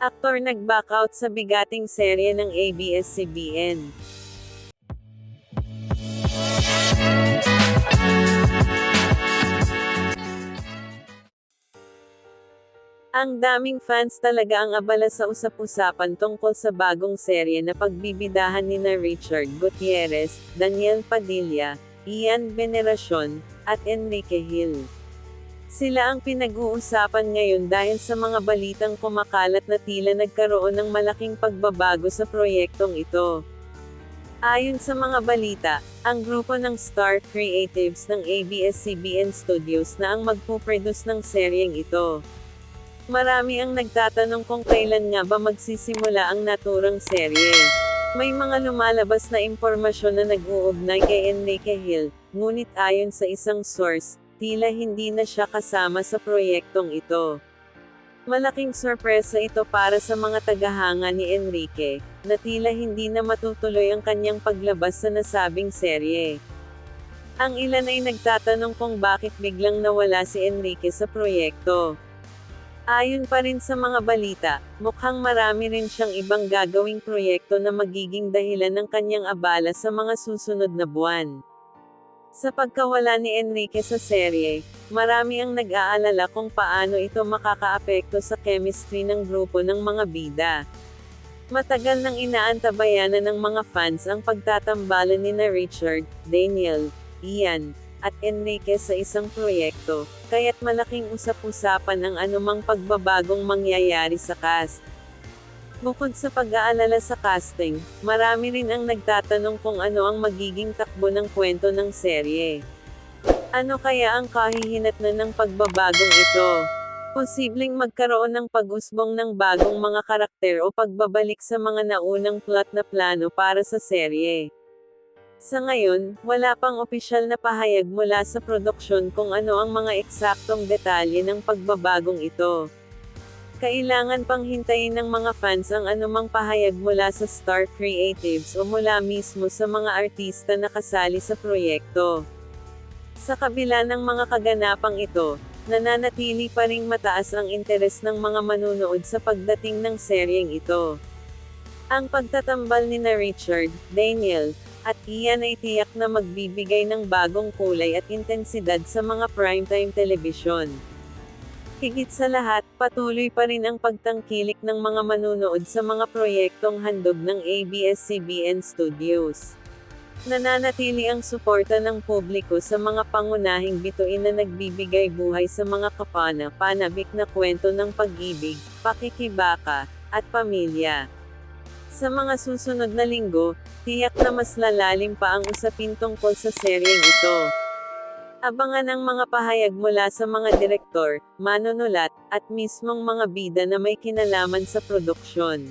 Aktor nag-back out sa bigating serye ng ABS-CBN. Ang daming fans talaga ang abala sa usap-usapan tungkol sa bagong serye na pagbibidahan ni na Richard Gutierrez, Daniel Padilla, Ian Veneracion, at Enrique Hill. Sila ang pinag-uusapan ngayon dahil sa mga balitang kumakalat na tila nagkaroon ng malaking pagbabago sa proyektong ito. Ayon sa mga balita, ang grupo ng Star Creatives ng ABS-CBN Studios na ang magpuproduce ng seryeng ito. Marami ang nagtatanong kung kailan nga ba magsisimula ang naturang serye. May mga lumalabas na impormasyon na nag-uugnay kay Enrique Hill, ngunit ayon sa isang source, tila hindi na siya kasama sa proyektong ito. Malaking sorpresa ito para sa mga tagahanga ni Enrique, na tila hindi na matutuloy ang kanyang paglabas sa nasabing serye. Ang ilan ay nagtatanong kung bakit biglang nawala si Enrique sa proyekto. Ayon pa rin sa mga balita, mukhang marami rin siyang ibang gagawing proyekto na magiging dahilan ng kanyang abala sa mga susunod na buwan. Sa pagkawala ni Enrique sa serye, marami ang nag-aalala kung paano ito makakaapekto sa chemistry ng grupo ng mga bida. Matagal nang inaantabayanan ng mga fans ang pagtatambalan ni na Richard, Daniel, Ian, at Enrique sa isang proyekto, kaya't malaking usap-usapan ang anumang pagbabagong mangyayari sa cast. Bukod sa pag-aalala sa casting, marami rin ang nagtatanong kung ano ang magiging takbo ng kwento ng serye. Ano kaya ang kahihinatnan ng pagbabagong ito? Posibleng magkaroon ng pag-usbong ng bagong mga karakter o pagbabalik sa mga naunang plot na plano para sa serye. Sa ngayon, wala pang opisyal na pahayag mula sa produksyon kung ano ang mga eksaktong detalye ng pagbabagong ito. Kailangan pang hintayin ng mga fans ang anumang pahayag mula sa Star Creatives o mula mismo sa mga artista na kasali sa proyekto. Sa kabila ng mga kaganapang ito, nananatili pa ring mataas ang interes ng mga manunood sa pagdating ng seryeng ito. Ang pagtatambal ni na Richard, Daniel, at Ian ay tiyak na magbibigay ng bagong kulay at intensidad sa mga primetime television. Higit sa lahat, patuloy pa rin ang pagtangkilik ng mga manunood sa mga proyektong handog ng ABS-CBN Studios. Nananatili ang suporta ng publiko sa mga pangunahing bituin na nagbibigay buhay sa mga kapana-panabik na kwento ng pag-ibig, pakikibaka, at pamilya. Sa mga susunod na linggo, tiyak na mas lalalim pa ang usapin tungkol sa seryeng ito. Abangan ang mga pahayag mula sa mga direktor, manunulat, at mismong mga bida na may kinalaman sa produksyon.